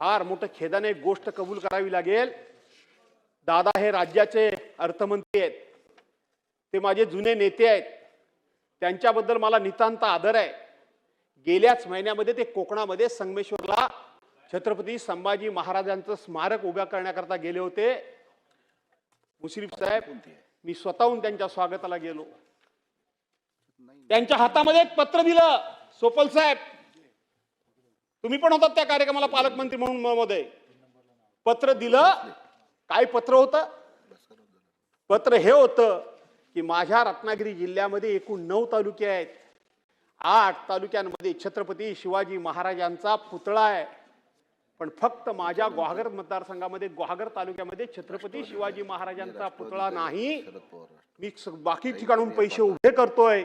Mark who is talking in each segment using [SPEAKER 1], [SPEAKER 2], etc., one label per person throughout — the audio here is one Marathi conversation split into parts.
[SPEAKER 1] फार मोठं खेदाने एक गोष्ट कबूल करावी लागेल. दादा हे राज्याचे अर्थमंत्री आहेत. ते माझे जुने नेते आहेत. त्यांच्याबद्दल मला नितांत आदर आहे. गेल्याच महिन्यामध्ये ते कोकणामध्ये संगमेश्वरला छत्रपती संभाजी महाराजांचं स्मारक उभ्या करण्याकरता गेले होते. मुश्रीफ साहेब मी स्वतःहून त्यांच्या स्वागताला गेलो. त्यांच्या हातामध्ये एक पत्र दिलं. सोपल साहेब तुम्ही पण होतात त्या कार्यक्रमाला पालकमंत्री म्हणून महोदय पत्र दिलं काय पत्र होतं? पत्र हे होतं की माझ्या रत्नागिरी जिल्ह्यामध्ये एकूण नऊ तालुके आहेत. आठ तालुक्यांमध्ये छत्रपती शिवाजी महाराजांचा पुतळा आहे. पण फक्त माझ्या गुहागर मतदारसंघामध्ये गुहागर तालुक्यामध्ये छत्रपती शिवाजी महाराजांचा पुतळा नाही. मी बाकी ठिकाणून पैसे उभे करतोय.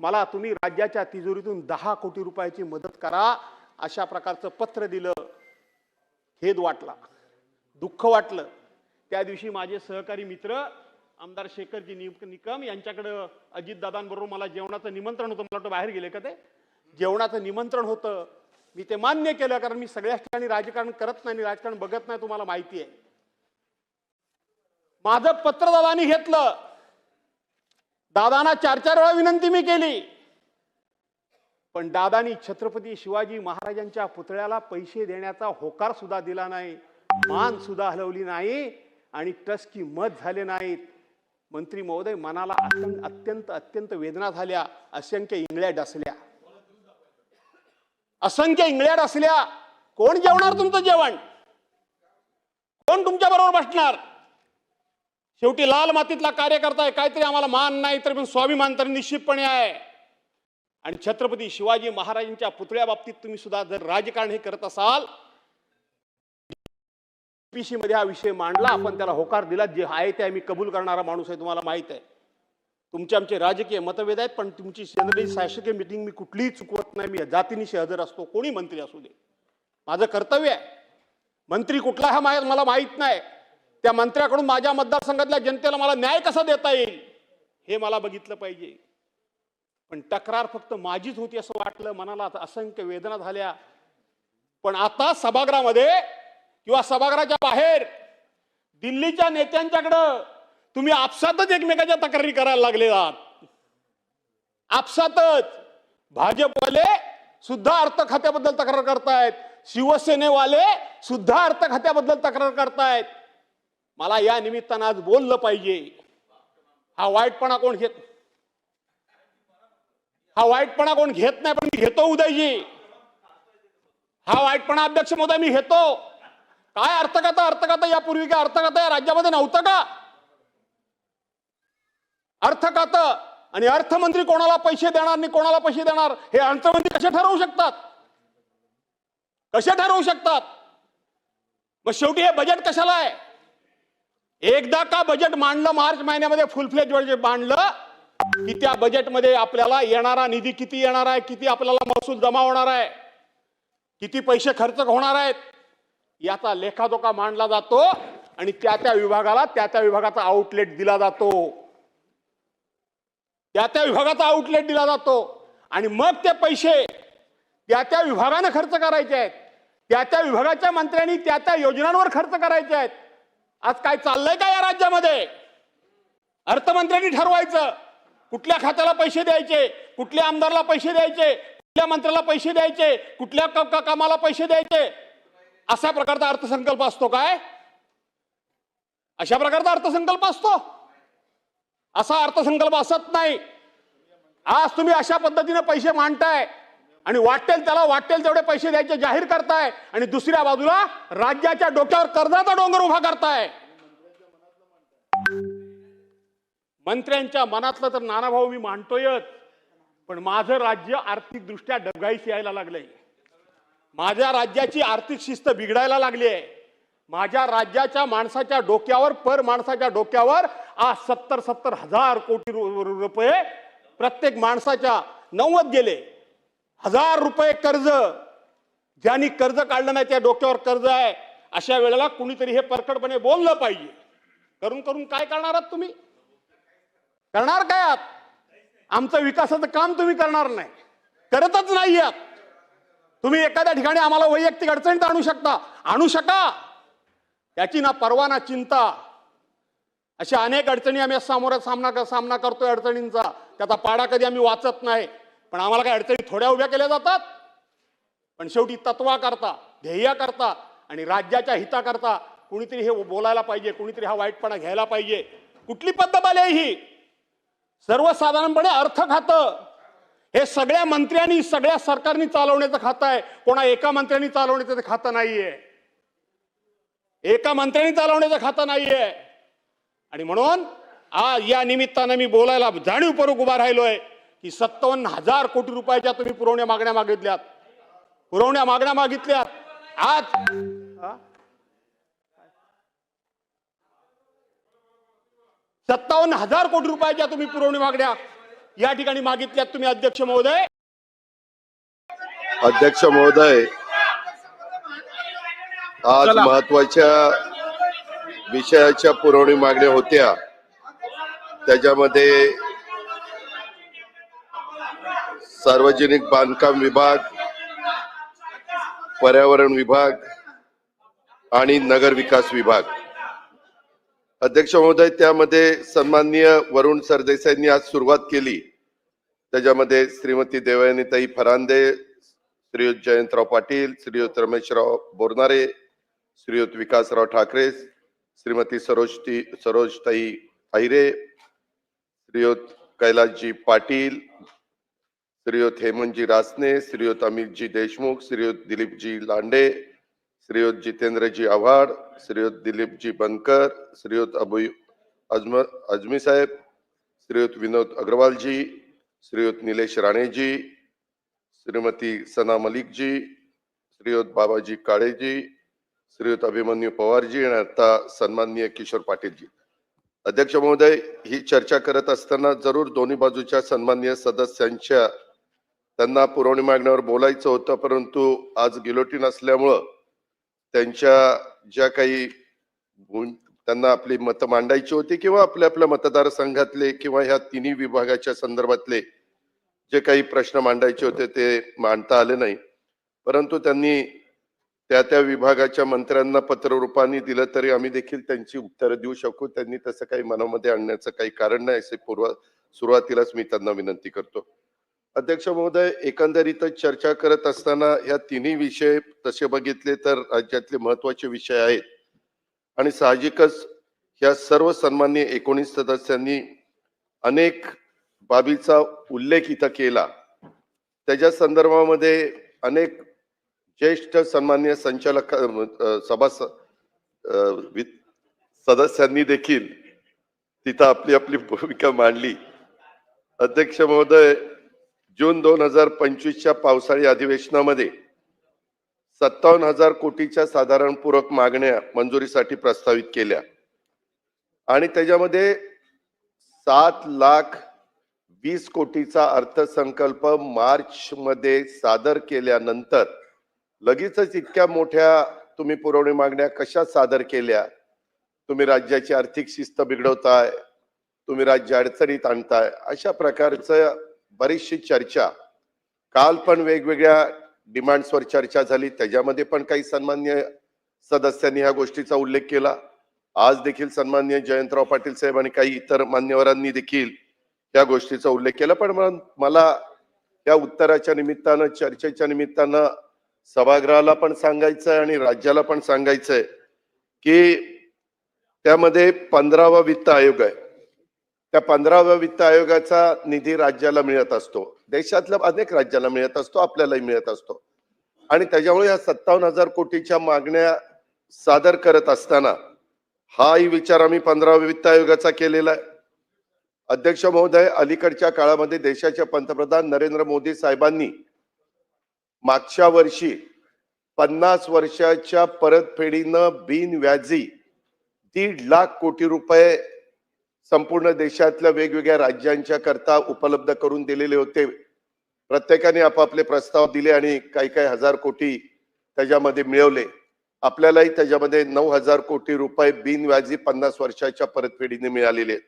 [SPEAKER 1] मला तुम्ही राज्याच्या तिजोरीतून दहा कोटी रुपयाची मदत करा. अशा प्रकारचं पत्र दिलं खेद वाटला दुःख वाटलं. त्या दिवशी माझे सहकारी मित्र आमदार शेखरजी नि- निकम यांच्याकडं अजितदादांबरोबर मला जेवणाचं निमंत्रण होतं. मला वाटतं बाहेर गेले का ते? जेवणाचं निमंत्रण होतं. मी ते मान्य केलं कारण मी सगळ्याच ठिकाणी राजकारण करत नाही आणि राजकारण बघत नाही तुम्हाला माहिती आहे. माझं पत्र दादानी घेतलं. दादांना चार चार वेळा विनंती मी केली. पण दादानी छत्रपती शिवाजी महाराजांच्या पुतळ्याला पैसे देण्याचा होकार सुद्धा दिला नाही मान सुद्धा हलवली नाही आणि टस्की मत झाले नाहीत. मंत्री महोदय मनाला अत्यंत अत्यंत अत्यंत वेदना झाल्या. असंख्य इंगळ्या डसल्या. असंख्य इंगळ्या डसल्या. कोण जेवणार तुमचं जेवण? कोण तुमच्या बरोबर बसणार? शेवटी लाल मातीतला कार्यकर्ता आहे. काहीतरी आम्हाला मान नाही तर पण स्वाभिमान तर निश्चितपणे आहे. आणि छत्रपती शिवाजी महाराजांच्या पुतळ्या बाबतीत तुम्ही सुद्धा जर राजकारण हे करत असाल पीसी मध्ये हा विषय मांडला आपण त्याला होकार दिला जे आहे ते मी कबूल करणारा माणूस आहे तुम्हाला माहीत आहे. तुमचे आमचे राजकीय मतभेद आहेत पण तुमची जनरली शासकीय मिटिंग मी कुठलीही चुकवत नाही. मी जातीनिशी हजर असतो कोणी मंत्री असू दे. माझं कर्तव्य आहे. मंत्री कुठला हा माझ्या मला माहीत नाही. त्या मंत्र्याकडून माझ्या मतदारसंघातल्या जनतेला मला न्याय कसा देता येईल हे मला बघितलं पाहिजे. पण तक्रार फक्त माझीच होती असं वाटलं. मनाला असंख्य वेदना झाल्या. पण आता सभागृहामध्ये किंवा सभागृहाच्या बाहेर दिल्लीच्या नेत्यांच्याकडं तुम्ही आपसातच एकमेकाच्या तक्रारी करायला लागले आहात. आपसातच. भाजपवाले सुद्धा अर्थ खात्याबद्दल तक्रार करतायत. शिवसेनेवाले सुद्धा अर्थ खात्याबद्दल तक्रार करतायत. मला या निमित्तानं आज बोललं पाहिजे. हा वाईटपणा कोण घेत हा वाईटपणा कोण घेत नाही पण मी घेतो उदयजी. हा वाईटपणा अध्यक्ष महोदय मी घेतो. काय अर्थकथा अर्थकथा यापूर्वी काय अर्थकथा या राज्यामध्ये नव्हतं का? अर्थखात आणि अर्थमंत्री कोणाला पैसे देणार आणि कोणाला पैसे देणार हे अर्थमंत्री कसे ठरवू शकतात? कसे ठरवू शकतात? मग शेवटी हे बजेट कशाला आहे? एकदा का बजेट मांडलं मार्च महिन्यामध्ये फुल फ्लेज बजेट मांडलं की त्या बजेटमध्ये आपल्याला येणारा निधी किती येणार आहे किती आपल्याला महसूल जमा होणार आहे किती पैसे खर्च होणार आहेत याचा लेखाजोखा मांडला जातो आणि त्या त्या विभागाला त्या त्या विभागाचा आउटलेट दिला जातो. त्या त्या विभागाचा आउटलेट दिला जातो आणि मग ते पैसे त्या त्या विभागानं खर्च करायचे आहेत. त्या त्या विभागाच्या मंत्र्यांनी त्या त्या योजनांवर खर्च करायचे आहेत. आज काय चाललंय का या राज्यामध्ये? अर्थमंत्र्यांनी ठरवायचं. कुठल्या खात्याला पैसे द्यायचे? कुठल्या आमदारला पैसे द्यायचे? कुठल्या मंत्र्याला पैसे द्यायचे? कुठल्या क- कामाला पैसे द्यायचे? अशा प्रकारचा अर्थसंकल्प असतो काय? अशा प्रकारचा अर्थसंकल्प असतो. असा अर्थसंकल्प असत नाही. आज तुम्ही अशा पद्धतीने पैसे मांडताय आणि वाटेल त्याला वाटेल तेवढे पैसे द्यायचे जाहीर करताय आणि दुसऱ्या बाजूला राज्याच्या डोक्यावर कर्जाचा डोंगर उभा करताय. मंत्र्यांच्या मनातलं तर नानाभाऊ मी मांडतोयच पण माझं राज्य आर्थिकदृष्ट्या डबघाईस यायला लागलंय. माझ्या राज्याची आर्थिक शिस्त बिघडायला लागली आहे माझ्या राज्याच्या माणसाच्या डोक्यावर पर माणसाच्या डोक्यावर आज सत्तर सत्तर हजार कोटी रु- रुपये प्रत्येक माणसाच्या नव्वद गेले. हजार रुपये कर्ज ज्यांनी कर्ज काढलं नाही त्या डोक्यावर कर्ज आहे अशा वेळेला कुणीतरी हे परखडपणे बोललं पाहिजे. करून करून काय करणार आहात तुम्ही? करणार काय आहात? आमचं विकासाचं काम तुम्ही करणार नाही. करतच नाही आहात. तुम्ही एखाद्या ठिकाणी आम्हाला वैयक्तिक अडचणीत आणू शकता. आणू शका. याची ना परवा ना चिंता. अशा अनेक अडचणी आम्ही सामोरा सामना सामना करतोय अडचणींचा. त्याचा पाडा कधी आम्ही वाचत नाही. पण आम्हाला काय अडचणी थोड्या उभ्या केल्या जातात. पण शेवटी तत्वा करता ध्येय करता आणि राज्याच्या हिता करता कुणीतरी हे बोलायला पाहिजे कुणीतरी हा वाईटपणा घ्यायला पाहिजे. कुठली पद्धत आली आहे ही? सर्वसाधारणपणे अर्थ खातं. हे सगळ्या मंत्र्यांनी सगळ्या सरकारनी चालवण्याचं खातं आहे. कोणा एका मंत्र्यांनी चालवण्याचं ते खातं नाहीये. एका मंत्र्यांनी चालवण्याचं खातं नाहीये. आणि म्हणून आ या निमित्तानं मी बोलायला जाणीवपूर्वक उभा राहिलोय की सत्तावन्न हजार कोटी रुपयाच्या तुम्ही पुरवण्या मागण्या मागितल्यात. पुरवण्या मागण्या मागितल्यात. आज सत्तावन्न हजार कोटी रुपयाच्या तुम्ही पुरवणी मागण्या या ठिकाणी मागितल्यात तुम्ही अध्यक्ष महोदय.
[SPEAKER 2] अध्यक्ष महोदय आज. महत्त्वाच्या विषयाच्या पुरवणी मागण्या होत्या. त्याच्यामध्ये सार्वजनिक बांधकाम विभाग पर्यावरण विभाग आणि नगर विकास विभाग. अध्यक्ष महोदय त्यामध्ये सन्माननीय वरुण सरदेसाईंनी आज सुरुवात केली. त्याच्यामध्ये श्रीमती देवयानीताई फरांदे श्रीयुत जयंतराव पाटील श्रीयुत रमेशराव बोरनारे श्रीयुत विकासराव ठाकरे श्रीमती सरोजती सरोजताई अहिरे श्रीयुत कैलासजी पाटील श्रीयुत हेमंतजी रासने श्रीयुत अमितजी देशमुख श्रीयुत दिलीपजी लांडे श्रीयुत जितेंद्रजी आव्हाड श्रीयुत दिलीपजी बनकर श्रीयुत अबू अजम अजमी साहेब श्रीयुत विनोद अग्रवालजी श्रीयुत निलेश राणेजी श्रीमती सना मलिकजी श्रीयुत बाबाजी काळेजी श्रीयुत अभिमन्यू पवारजी आणि आता सन्माननीय किशोर पाटीलजी. अध्यक्ष महोदय ही चर्चा करत असताना जरूर दोन्ही बाजूच्या सन्माननीय सदस्यांच्या त्यांना पुरवणी मागण्यावर बोलायचं होतं परंतु आज गिलोटीन असल्यामुळं त्यांच्या ज्या काही त्यांना आपली मतं मांडायची होती किंवा आपल्या आपल्या मतदारसंघातले किंवा ह्या तिन्ही विभागाच्या संदर्भातले जे काही प्रश्न मांडायचे होते ते मांडता आले नाही. परंतु त्यांनी त्या त्या विभागाच्या मंत्र्यांना पत्ररूपाने दिलं तरी आम्ही देखील त्यांची उत्तरं देऊ शकू. त्यांनी तसं काही मनामध्ये आणण्याचं काही कारण नाही असे पूर्व सुरुवातीलाच मी त्यांना विनंती करतो. अध्यक्ष महोदय एकंदरीतच चर्चा करत असताना या तिन्ही विषय तसे बघितले तर राज्यातले महत्त्वाचे विषय आहेत. आणि साहजिकच या सर्व सन्मान्य एकोणीस सदस्यांनी अनेक बाबीचा उल्लेख इथं केला. त्याच्या संदर्भामध्ये अनेक ज्येष्ठ सन्मान्य संचालक सभा स- वि- सदस्यांनी देखील तिथं आपली आपली भूमिका मांडली. अध्यक्ष महोदय जून दोन हजार पंचवीसच्या पावसाळी अधिवेशनामध्ये सत्तावन्न हजार कोटीच्या साधारण पूरक मागण्या मंजुरीसाठी प्रस्तावित केल्या. आणि त्याच्यामध्ये सात लाख वीस कोटीचा अर्थसंकल्प मार्च मध्ये सादर केल्यानंतर लगेचच इतक्या मोठ्या तुम्ही पुरवणी मागण्या कशा सादर केल्या? तुम्ही राज्याची आर्थिक शिस्त बिघडवताय तुम्ही राज्य अडचणीत आणताय अशा प्रकारचं बरीचशी चर्चा. काल पण वेगवेगळ्या डिमांड्सवर चर्चा झाली. त्याच्यामध्ये पण काही सन्मान्य सदस्यांनी ह्या गोष्टीचा उल्लेख केला. आज देखील सन्मान्य जयंतराव पाटील साहेब आणि काही इतर मान्यवरांनी देखील या गोष्टीचा उल्लेख केला. पण मला- मला या उत्तराच्या निमित्तानं चर्चेच्या निमित्तानं सभागृहाला पण सांगायचंय आणि राज्याला पण सांगायचंय की त्यामध्ये पंधरावा वित्त आयोग आहे. त्या पंधराव्या वित्त आयोगाचा निधी राज्याला मिळत असतो. देशातल्या अनेक राज्याला मिळत असतो आपल्यालाही मिळत असतो. आणि त्याच्यामुळे या सत्तावन्न हजार कोटीच्या मागण्या सादर करत असताना हाही विचार आम्ही पंधराव्या वित्त आयोगाचा केलेला आहे. अध्यक्ष महोदय अलीकडच्या काळामध्ये देशाचे पंतप्रधान नरेंद्र मोदी साहेबांनी मागच्या वर्षी पन्नास वर्षाच्या परतफेडीनं बिनव्याजी दीड लाख कोटी रुपये संपूर्ण देशातल्या वेगवेगळ्या राज्यांच्या करता उपलब्ध करून दिलेले होते. प्रत्येकाने आपापले प्रस्ताव दिले आणि काही काही हजार कोटी त्याच्यामध्ये मिळवले. आपल्यालाही त्याच्यामध्ये नऊ हजार कोटी रुपये बिनव्याजी पन्नास वर्षाच्या परतफेडीने मिळालेले आहेत.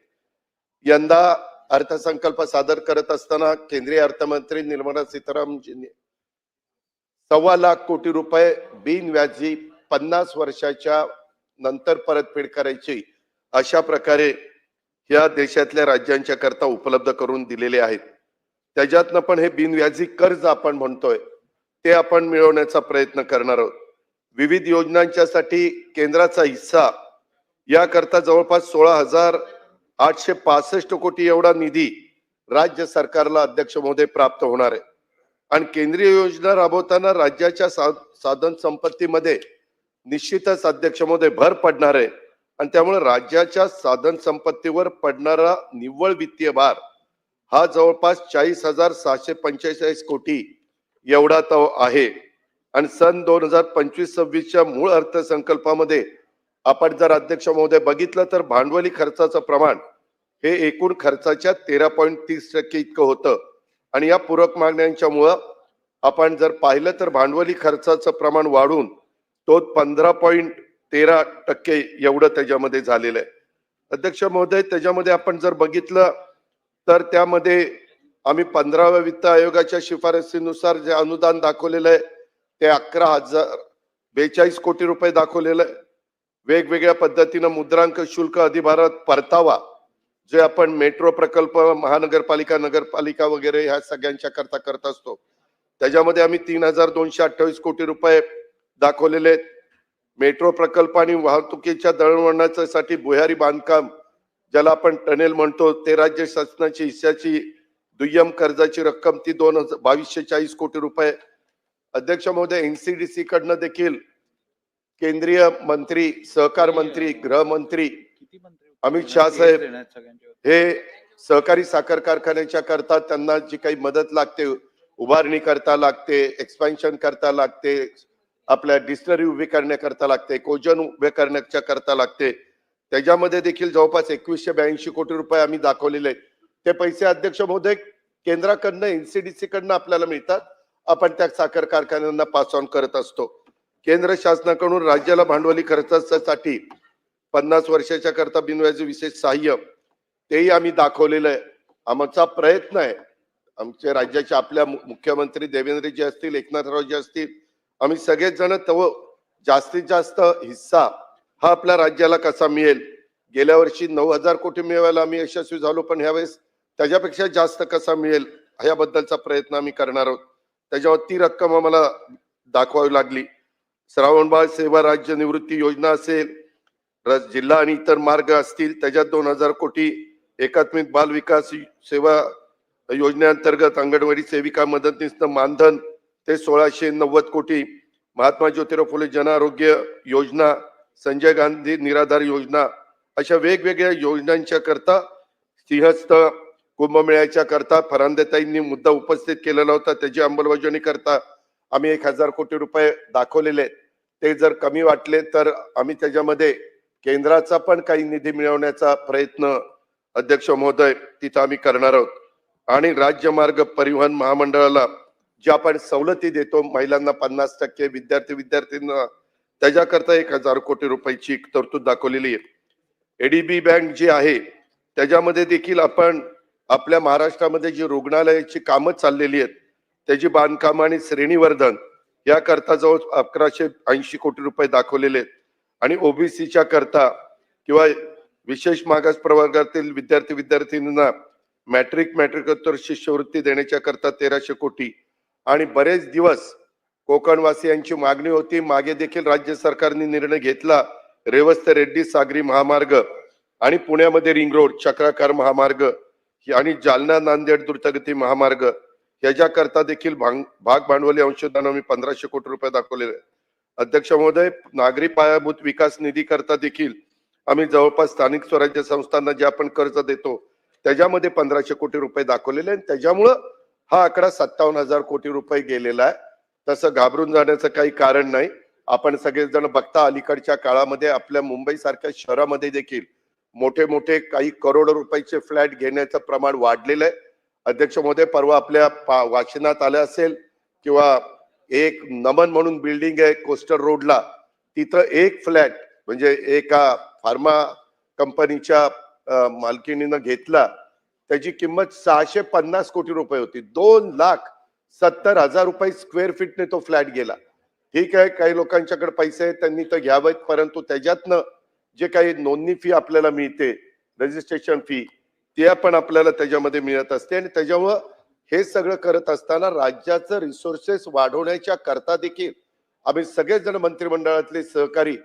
[SPEAKER 2] यंदा अर्थसंकल्प सादर करत असताना केंद्रीय अर्थमंत्री निर्मला सीतारामजींनी सव्वा लाख कोटी रुपये बिनव्याजी पन्नास वर्षाच्या नंतर परतफेड करायची अशा प्रकारे या देशातल्या राज्यांच्या करता उपलब्ध करून दिलेले आहेत. त्याच्यातनं पण हे बिनव्याजी कर्ज आपण म्हणतोय ते आपण मिळवण्याचा प्रयत्न करणार आहोत. विविध योजनांच्यासाठी केंद्राचा हिस्सा याकरता जवळपास सोळा हजार आठशे पासष्ट कोटी एवढा निधी राज्य सरकारला अध्यक्ष महोदय प्राप्त होणार आहे. आणि केंद्रीय योजना राबवताना राज्याच्या सा- साधन संपत्तीमध्ये निश्चितच अध्यक्ष महोदय भर पडणार आहे. आणि त्यामुळे राज्याच्या साधन संपत्तीवर पडणारा निव्वळ वित्तीय भार हा जवळपास चाळीस हजार सहाशे पंचेचाळीस कोटी एवढा तो आहे. आणि सन दोन हजार पंचवीस सव्वीसच्या मूळ अर्थसंकल्पामध्ये आपण जर अध्यक्ष महोदय बघितलं तर भांडवली खर्चाचं प्रमाण हे एकूण खर्चाच्या तेरा पॉईंट तीस टक्के इतकं होतं. आणि या पूरक मागण्यांच्यामुळं आपण जर पाहिलं तर भांडवली खर्चाचं प्रमाण वाढून तो पंधरा पॉईंट तेरा टक्के एवढं त्याच्यामध्ये झालेलं आहे. अध्यक्ष महोदय त्याच्यामध्ये आपण जर बघितलं तर त्यामध्ये आम्ही पंधराव्या वित्त आयोगाच्या शिफारसीनुसार जे अनुदान दाखवलेलं आहे ते अकरा हजार बेचाळीस कोटी रुपये दाखवलेलं आहे. वेगवेगळ्या पद्धतीनं मुद्रांक शुल्क अधिभारात परतावा जे आपण मेट्रो प्रकल्प महानगरपालिका नगरपालिका वगैरे ह्या सगळ्यांच्या करता करत असतो. त्याच्यामध्ये आम्ही तीन हजार दोनशे अठ्ठावीस कोटी रुपये दाखवलेले आहेत. मेट्रो प्रकल्प आणि वाहतुकीच्या दळणवळणाच्या साठी भुयारी बांधकाम ज्याला आपण टनेल म्हणतो ते राज्य शासनाची हिस्साची दुय्यम कर्जाची रक्कम ती दोन हजार बावीसशे चाळीस कोटी रुपये. अध्यक्ष महोदय एनसीडीसी कडनं देखील केंद्रीय मंत्री सहकार मंत्री गृहमंत्री अमित शाह साहेब हे सहकारी साखर कारखान्याच्या करता त्यांना जी काही मदत लागते उभारणी करता लागते एक्सपान्शन करता लागते आपल्या डिस्टरी उभी करण्याकरता लागते कोजन उभे करण्याच्या करता लागते. त्याच्यामध्ये देखील जवळपास एकवीसशे ब्याऐंशी कोटी रुपये आम्ही दाखवलेले ते पैसे अध्यक्ष महोदय केंद्राकडनं एनसीडीसी कडनं आपल्याला मिळतात. आपण त्या साखर कारखान्यांना पास ऑन करत असतो. केंद्र शासनाकडून राज्याला भांडवली खर्चासाठी पन्नास वर्षाच्या करता बिनव्याजी विशेष सहाय्य तेही आम्ही दाखवलेलं आहे. आमचा प्रयत्न आहे. आमचे राज्याचे आपल्या मुख्यमंत्री देवेंद्रजी असतील एकनाथरावजी असतील आम्ही सगळेच जण तो जास्तीत जास्त हिस्सा हा आपल्या राज्याला कसा मिळेल? गेल्या वर्षी नऊ हजार कोटी मिळवायला आम्ही यशस्वी झालो पण ह्यावेळेस त्याच्यापेक्षा जास्त कसा मिळेल ह्याबद्दलचा प्रयत्न आम्ही करणार आहोत. त्याच्यावर ती रक्कम आम्हाला दाखवावी लागली. श्रावणबाळ सेवा राज्य निवृत्ती योजना असेल जिल्हा आणि इतर मार्ग असतील त्याच्यात दोन हजार कोटी एकात्मिक बाल विकास सेवा योजनेअंतर्गत अंगणवाडी सेविका मदतनीस मानधन ते सोळाशे नव्वद कोटी महात्मा ज्योतिराव फुले जन आरोग्य योजना संजय गांधी निराधार योजना अशा वेगवेगळ्या योजनांच्या करता सिंहस्थ कुंभमेळ्याच्या करता फरांदेताईंनी मुद्दा उपस्थित केलेला होता. त्याची अंमलबजावणी करता आम्ही एक हजार कोटी रुपये दाखवलेले. ते जर कमी वाटले तर आम्ही त्याच्यामध्ये केंद्राचा पण काही निधी मिळवण्याचा प्रयत्न अध्यक्ष महोदय तिथं आम्ही करणार आहोत. आणि राज्य मार्ग परिवहन महामंडळाला जे आपण सवलती देतो महिलांना पन्नास टक्के विद्यार्थी विद्यार्थ्यांना त्याच्याकरता एक हजार कोटी रुपयाची तरतूद दाखवलेली आहे. एडीबी बँक जी आहे त्याच्यामध्ये देखील आपण आपल्या महाराष्ट्रामध्ये जी रुग्णालयाची कामं चाललेली आहेत त्याची बांधकाम आणि श्रेणीवर्धन याकरता जवळ अकराशे ऐंशी कोटी रुपये दाखवलेले आहेत. आणि ओबीसीच्या करता किंवा विशेष मागास प्रवर्गातील विद्यार्थी विद्यार्थिनींना मॅट्रिक मॅट्रिकोत्तर शिष्यवृत्ती देण्याच्या करता तेराशे कोटी आणि बरेच दिवस कोकणवासियांची मागणी होती. मागे देखील राज्य सरकारने निर्णय घेतला. रेवस्त रेड्डी सागरी महामार्ग आणि पुण्यामध्ये रिंग रोड चक्राकार महामार्ग आणि जालना नांदेड द्रुतगती महामार्ग याच्याकरता देखील भांग भाग भांडवली अंशदान आम्ही पंधराशे कोटी रुपये दाखवलेले. अध्यक्ष महोदय नागरी पायाभूत विकास निधी करता देखील आम्ही जवळपास स्थानिक स्वराज्य संस्थांना जे आपण कर्ज देतो त्याच्यामध्ये पंधराशे कोटी रुपये दाखवलेले आणि त्याच्यामुळं हा आकडा सत्तावन्न हजार कोटी रुपये गेलेला आहे. तसं घाबरून जाण्याचं काही कारण नाही. आपण सगळेजण बघता अलीकडच्या काळामध्ये आपल्या मुंबई सारख्या शहरामध्ये देखील मोठे मोठे काही करोड रुपयाचे फ्लॅट घेण्याचं प्रमाण वाढलेलं आहे. अध्यक्ष महोदय परवा आपल्या पा- वाचनात आलं असेल किंवा एक नमन म्हणून बिल्डिंग आहे कोस्टर रोडला. तिथं एक फ्लॅट म्हणजे एका फार्मा कंपनीच्या मालकिणीनं घेतला. त्याची किंमत सहाशे पन्नास कोटी रुपये होती. दोन लाख सत्तर हजार रुपये स्क्वेअर फीटने तो फ्लॅट गेला. ठीक आहे काही लोकांच्याकडे पैसे आहेत त्यांनी तर घ्यावेत परंतु त्याच्यातनं जे काही नोंदणी फी आपल्याला मिळते रजिस्ट्रेशन फी ते पण आपल्याला त्याच्यामध्ये मिळत असते. आणि त्याच्यामुळं हे सगळं करत असताना राज्याचं रिसोर्सेस वाढवण्याच्या करता देखील आम्ही सगळेजण मंत्रिमंडळातले सहकारी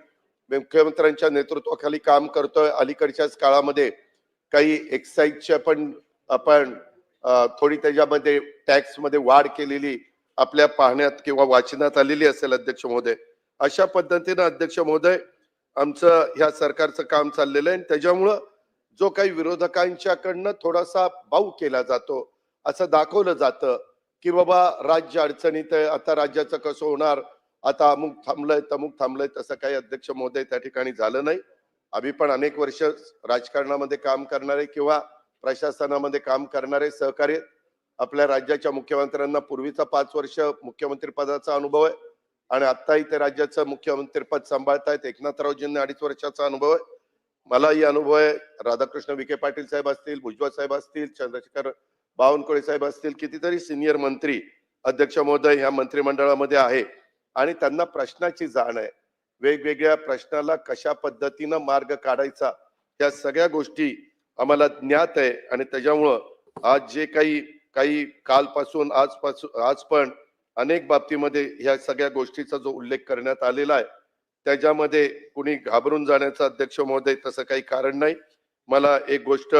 [SPEAKER 2] मुख्यमंत्र्यांच्या नेतृत्वाखाली काम करतोय. अलीकडच्याच काळामध्ये काही एक्साईजच्या पण आपण थोडी त्याच्यामध्ये टॅक्समध्ये वाढ केलेली आपल्या पाहण्यात किंवा वाचनात आलेली असेल अध्यक्ष महोदय. अशा पद्धतीनं अध्यक्ष महोदय आमचं ह्या सरकारचं काम चाललेलं आहे आणि त्याच्यामुळं जो काही विरोधकांच्याकडनं थोडासा बाऊ केला जातो असं दाखवलं जातं की बाबा राज्य अडचणीत आहे आता राज्याचं कसं होणार आता अमुक थांबलंय तमुक थांबलंय तसं काही अध्यक्ष महोदय त्या ठिकाणी झालं नाही. आम्ही पण अनेक वर्ष राजकारणामध्ये काम करणारे किंवा प्रशासनामध्ये काम करणारे सहकार्य आपल्या राज्याच्या मुख्यमंत्र्यांना पूर्वीचा पाच वर्ष मुख्यमंत्री पदाचा अनुभव आहे आणि आत्ताही ते राज्याचं मुख्यमंत्रीपद सांभाळतायत. एकनाथरावजींना अडीच वर्षाचा अनुभव आहे. मलाही अनुभव आहे. राधाकृष्ण विखे पाटील साहेब असतील भुजबळ साहेब असतील चंद्रशेखर बावनकुळे साहेब असतील कितीतरी सिनियर मंत्री अध्यक्ष महोदय ह्या मंत्रिमंडळामध्ये आहे. आणि त्यांना प्रश्नाची जाण आहे. वेगवेगळ्या प्रश्नाला कशा पद्धतीनं मार्ग काढायचा या सगळ्या गोष्टी आम्हाला ज्ञात आहे. आणि त्याच्यामुळं आज जे काही काही कालपासून आजपासून आज पण अनेक बाबतीमध्ये ह्या सगळ्या गोष्टीचा जो उल्लेख करण्यात आलेला आहे त्याच्यामध्ये कुणी घाबरून जाण्याचं अध्यक्ष महोदय तसं काही कारण नाही. मला एक गोष्ट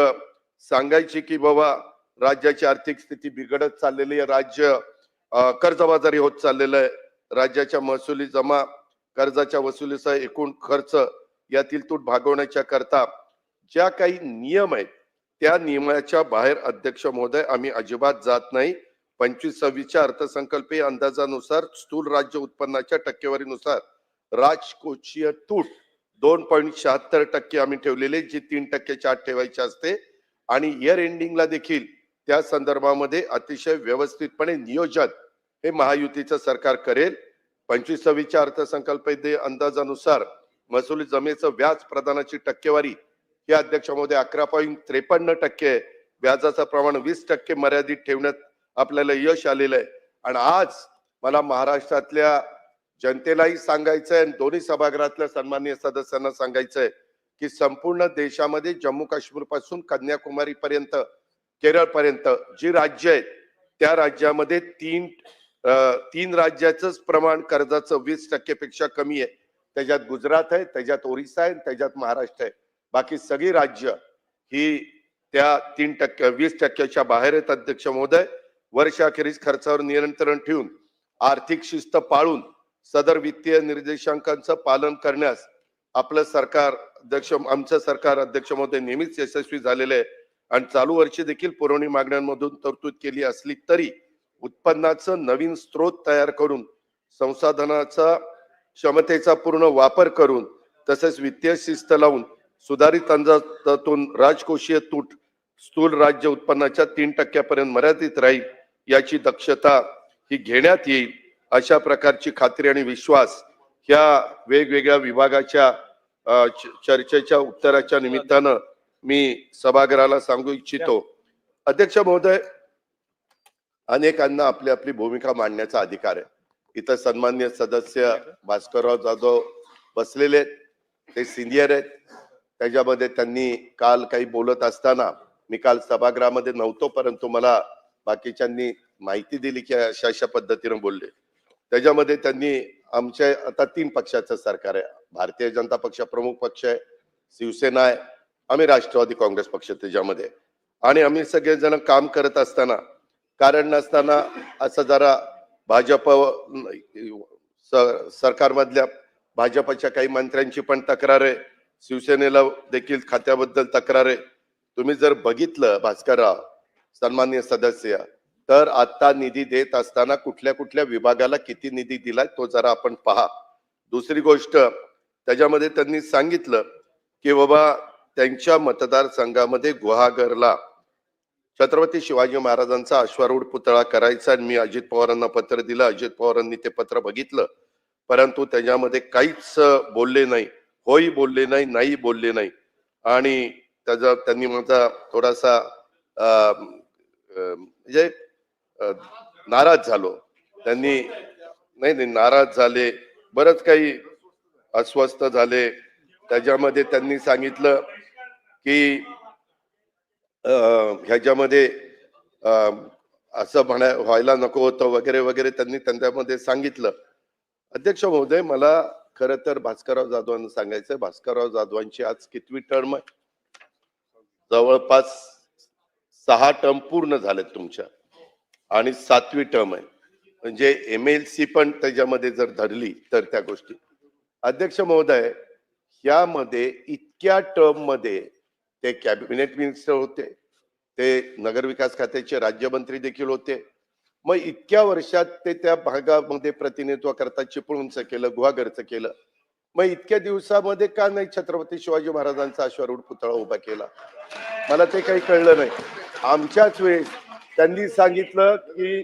[SPEAKER 2] सांगायची की बाबा राज्याची आर्थिक स्थिती बिघडत चाललेली आहे. राज्य कर्जबाजारी होत चाललेलं आहे. राज्याच्या महसुली जमा कर्जाच्या वसुलीचा एकूण खर्च यातील तूट भागवण्याच्या करता ज्या काही नियम आहेत त्या नियमाच्या बाहेर अध्यक्ष महोदय आम्ही अजिबात जात नाही. पंचवीस सव्वीसच्या अर्थसंकल्पीय अंदाजानुसार स्थूल राज्य उत्पन्नाच्या टक्केवारीनुसार राजकोषीय तूट दोन पॉईंट शहात्तर टक्के आम्ही ठेवलेले जी तीन टक्क्याच्या आत ठेवायची असते. आणि इयर एंडिंगला देखील त्या संदर्भामध्ये अतिशय व्यवस्थितपणे नियोजन हे महायुतीचं सरकार करेल. पंचवीस सव्वीसच्या अर्थसंकल्पीय अंदाजानुसार महसुली जमेचं व्याज प्रदानाची टक्केवारी. ही अध्यक्ष महोदय अकरा पॉईंट त्रेपन्न टक्के व्याजाचं प्रमाण वीस टक्के मर्यादित ठेवण्यात आपल्याला यश आलेलं आहे. आणि आज मला महाराष्ट्रातल्या जनतेलाही सांगायचंय आणि दोन्ही सभागृहातल्या सन्माननीय सदस्यांना सांगायचंय की संपूर्ण देशामध्ये जम्मू काश्मीरपासून कन्याकुमारी पर्यंत केरळ पर्यंत जी राज्य आहेत त्या राज्यामध्ये तीन तीन राज्याचंच प्रमाण कर्जाचं वीस टक्केपेक्षा कमी आहे. त्याच्यात गुजरात आहे त्याच्यात ओरिसा आहे त्याच्यात महाराष्ट्र आहे. बाकी सगळी राज्य ही त्या तीन टक्के वीस टक्क्याच्या बाहेर आहेत अध्यक्ष महोदय. वर्षाखेरीज खर्चावर नियंत्रण ठेवून आर्थिक शिस्त पाळून सदर वित्तीय निर्देशांकांचं पालन करण्यास आपलं सरकार अध्यक्ष आमचं सरकार अध्यक्ष महोदय नेहमीच यशस्वी झालेलं आहे. आणि चालू वर्षी देखील पुरवणी मागण्यांमधून तरतूद केली असली तरी उत्पन्नाचं नवीन स्रोत तयार करून संसाधनाचा क्षमतेचा पूर्ण वापर करून तसेच वित्तीय शिस्त लावून सुधारित अंदाजातून राजकोषीय तूट स्थूल राज्य उत्पन्नाच्या तीन टक्क्यापर्यंत मर्यादित राहील याची दक्षता ही घेण्यात येईल अशा प्रकारची खात्री आणि विश्वास ह्या वेगवेगळ्या विभागाच्या च- चर्चेच्या उत्तराच्या निमित्तानं मी सभागृहाला सांगू इच्छितो. अध्यक्ष महोदय अनेकांना आपली आपली भूमिका मांडण्याचा अधिकार आहे. इथं सन्मान्य सदस्य भास्करराव जाधव बसलेले आहेत. ते सिनियर आहेत. त्याच्यामध्ये त्यांनी काल काही बोलत असताना मी काल सभागृहामध्ये नव्हतो परंतु मला बाकीच्यांनी माहिती दिली की अशा अशा पद्धतीनं बोलले. त्याच्यामध्ये त्यांनी आमच्या आता तीन पक्षाचं सरकार आहे. भारतीय जनता पक्ष प्रमुख पक्ष आहे शिवसेना आहे आम्ही राष्ट्रवादी काँग्रेस पक्ष त्याच्यामध्ये. आणि आम्ही सगळेजण काम करत असताना कारण नसताना असं जरा भाजप स- सरकारमधल्या भाजपच्या काही मंत्र्यांची पण तक्रार आहे शिवसेनेला देखील खात्याबद्दल तक्रार. आहे तुम्ही जर बघितलं भास्करराव सन्मान्य सदस्य तर आता निधी देत असताना कुठल्या कुठल्या विभागाला किती निधी दिलाय तो जरा आपण पहा. दुसरी गोष्ट त्याच्यामध्ये त्यांनी सांगितलं की बाबा त्यांच्या मतदारसंघामध्ये गुहागरला छत्रपती शिवाजी महाराजांचा अश्वारूढ पुतळा करायचा आणि मी अजित पवारांना पत्र दिलं. अजित पवारांनी ते पत्र बघितलं. परंतु त्याच्यामध्ये काहीच बोलले नाही. होई बोलले नाही नाही बोलले नाही. आणि त्याचा त्यांनी माझा थोडासा म्हणजे नाराज झालो. त्यांनी नाही नाही नाराज झाले. बरंच काही अस्वस्थ झाले. त्याच्यामध्ये त्यांनी सांगितलं की ह्याच्यामध्ये असं म्हणा व्हायला नको होतं वगैरे वगैरे त्यांनी त्यांच्यामध्ये सांगितलं. अध्यक्ष महोदय मला खरं तर भास्करराव जाधवांना सांगायचं भास्करराव जाधवांची आज कितवी टर्म आहे? जवळपास सहा टर्म पूर्ण झालेत तुमच्या. आणि सातवी टर्म आहे. म्हणजे एम एल सी पण त्याच्यामध्ये जर धरली तर त्या गोष्टी. अध्यक्ष महोदय यामध्ये इतक्या टर्ममध्ये ते कॅबिनेट मिनिस्टर होते. ते नगरविकास खात्याचे राज्यमंत्री देखील होते. मग इतक्या वर्षात ते त्या भागामध्ये प्रतिनिधित्व करता चिपळूणचं केलं गुहागरचं केलं. मग इतक्या दिवसामध्ये का नाही छत्रपती शिवाजी महाराजांचा अश्वारूढ पुतळा उभा केला? मला ते काही कळलं नाही. आमच्याच वेळेस त्यांनी सांगितलं की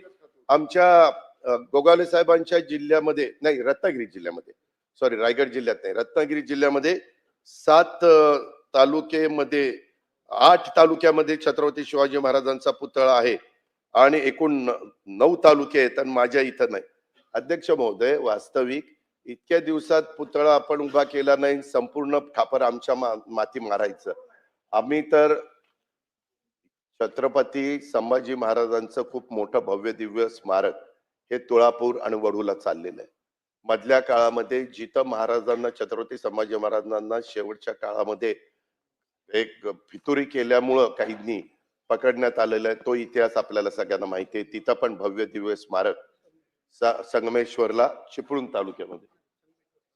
[SPEAKER 2] आमच्या गोगावले साहेबांच्या जिल्ह्यामध्ये नाही रत्नागिरी जिल्ह्यामध्ये. सॉरी रायगड जिल्ह्यात नाही. रत्नागिरी जिल्ह्यामध्ये सात तालुकेमध्ये आठ तालुक्यामध्ये छत्रपती शिवाजी महाराजांचा पुतळा आहे आणि एकूण नऊ तालुके आहेत आणि माझ्या इथं नाही. अध्यक्ष महोदय वास्तविक इतक्या दिवसात पुतळा आपण उभा केला नाही संपूर्ण खापर आमच्या मा- माती मारायचं. आम्ही तर छत्रपती संभाजी महाराजांचं खूप मोठं भव्य दिव्य स्मारक हे तुळापूर आणि वडूला चाललेलं आहे. मधल्या काळामध्ये जिथं महाराजांना छत्रपती संभाजी महाराजांना शेवटच्या काळामध्ये एक फितुरी केल्यामुळं काहींनी पकडण्यात आलेला आहे. तो इतिहास आपल्याला सगळ्यांना माहिती आहे. तिथं पण भव्य दिव्य स्मारक संगमेश्वरला चिपळूण तालुक्यामध्ये.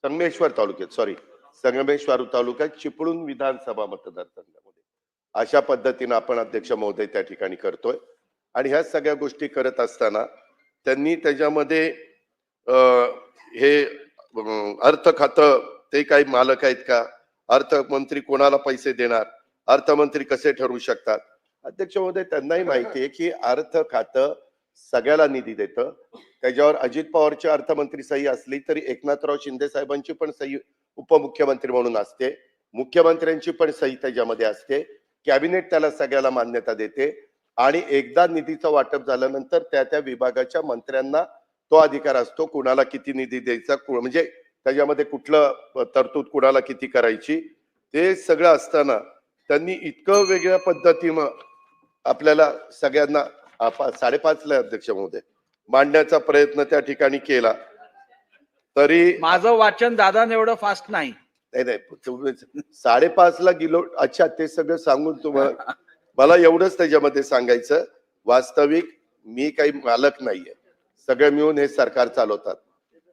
[SPEAKER 2] संगमेश्वर तालुक्यात सॉरी संगमेश्वर तालुक्यात चिपळूण विधानसभा मतदारसंघामध्ये. अशा पद्धतीनं आपण अध्यक्ष महोदय त्या ठिकाणी करतोय. आणि ह्या सगळ्या गोष्टी करत असताना त्यांनी त्याच्यामध्ये हे अर्थ खातं ते काही मालक आहेत का? अर्थमंत्री कोणाला पैसे देणार? अर्थमंत्री कसे ठरवू शकतात? अध्यक्ष महोदय त्यांनाही माहिती आहे की अर्थ खातं सगळ्याला निधी देतं. त्याच्यावर अजित पवारची अर्थमंत्री सही असली तरी एकनाथराव शिंदे साहेबांची पण सही उपमुख्यमंत्री म्हणून असते. मुख्यमंत्र्यांची पण सही त्याच्यामध्ये असते. कॅबिनेट त्याला सगळ्याला मान्यता देते. आणि एकदा निधीचं वाटप झाल्यानंतर त्या त्या विभागाच्या मंत्र्यांना तो अधिकार असतो. कुणाला किती निधी द्यायचा म्हणजे त्याच्यामध्ये कुठलं तरतूद कुणाला किती करायची ते सगळं असताना त्यांनी इतकं वेगळ्या पद्धतीनं आपल्याला सगळ्यांना साडेपाचला अध्यक्ष महोदय मांडण्याचा प्रयत्न त्या ठिकाणी केला. तरी
[SPEAKER 3] माझं वाचन दादा एवढं फास्ट नाही.
[SPEAKER 2] नाही नाही तुम्ही साडेपाच ला गेलो अच्छा ते सगळं सांगून तुम्हाला मला एवढंच त्याच्यामध्ये सांगायचं वास्तविक मी काही मालक नाहीये. सगळे मिळून हे सरकार चालवतात.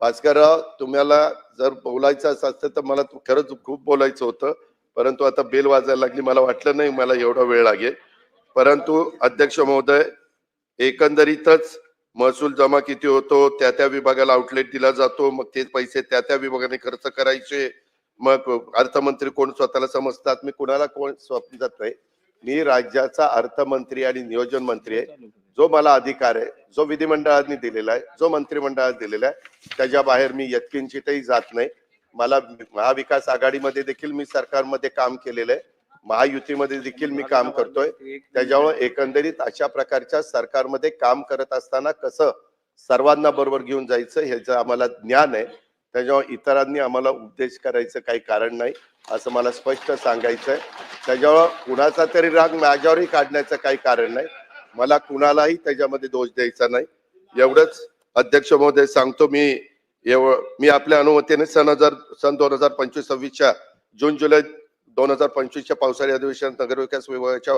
[SPEAKER 2] भास्करराव तुम्हाला जर बोलायचं असं असतं तर मला खरंच खूप बोलायचं होतं. परंतु आता बेल वाजायला लागली मला वाटलं नाही मला एवढा वेळ लागेल. परंतु अध्यक्ष महोदय एकंदरीतच महसूल जमा किती होतो त्या त्या विभागाला आउटलेट दिला जातो मग ते पैसे त्या त्या विभागाने खर्च करायचे. मग अर्थमंत्री कोण स्वतःला समजतात मी कुणाला कोण समजत नाही. मी राज्याचा अर्थमंत्री आणि नियोजन मंत्री आहे. जो मला अधिकार आहे जो विधिमंडळाने दिलेला आहे जो मंत्रिमंडळात दिलेला आहे त्याच्या बाहेर मी यत्किंचितही जात नाही. मला महाविकास आघाडीमध्ये देखील मी सरकारमध्ये काम केलेलं आहे. महायुतीमध्ये देखील मी काम करतोय. त्याच्यामुळे एकंदरीत अशा प्रकारच्या सरकारमध्ये काम करत असताना कसं सर्वांना बरोबर घेऊन जायचं ह्याचं आम्हाला ज्ञान आहे त्याच्यामुळे इतरांनी आम्हाला उपदेश करायचं काही कारण नाही असं मला स्पष्ट सांगायचं आहे त्याच्यामुळं कुणाचा तरी राग माझ्यावरही काढण्याचं काही कारण नाही. मला कुणालाही त्याच्यामध्ये दोष द्यायचा नाही. एवढंच अध्यक्ष महोदय सांगतो मी एव मी आपल्या अनुमतीने सन हजार सन दोन हजार पंचवीस सव्वीसच्या जून जुलै दोन हजार पंचवीसच्या पावसाळी अधिवेशनात नगरविकास विभागाच्या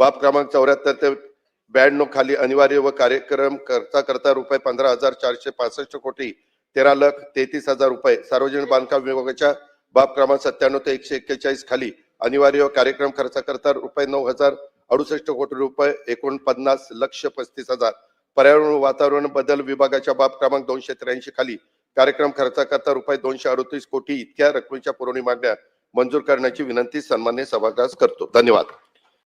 [SPEAKER 2] बाब क्रमांक चौऱ्याहत्तर ते ब्याण्णव खाली अनिवार्य व कार्यक्रम करता करता रुपये पंधरा हजार चारशे पासष्ट कोटी तेरा लाख तेहतीस हजार रुपये सार्वजनिक बांधकाम विभागाच्या बाब क्रमांक सत्त्याण्णव ते एकशे एक्केचाळीस खाली अनिवार्य कार्यक्रम खर्चाकरता रुपये नऊ हजार अडुसष्ट कोटी रुपये एकोणपन्नास लक्ष पस्तीस हजार. पर्यावरण व वातावरण बदल विभागाच्या बाब क्रमांक दोनशे त्र्याऐंशी खाली कार्यक्रम खर्चाकरता रुपये दोनशे अडतीस कोटी इतक्या रकमेच्या पुरवणी मागण्या मंजूर करण्याची विनंती सन्मान्य सभागृहास करतो. धन्यवाद.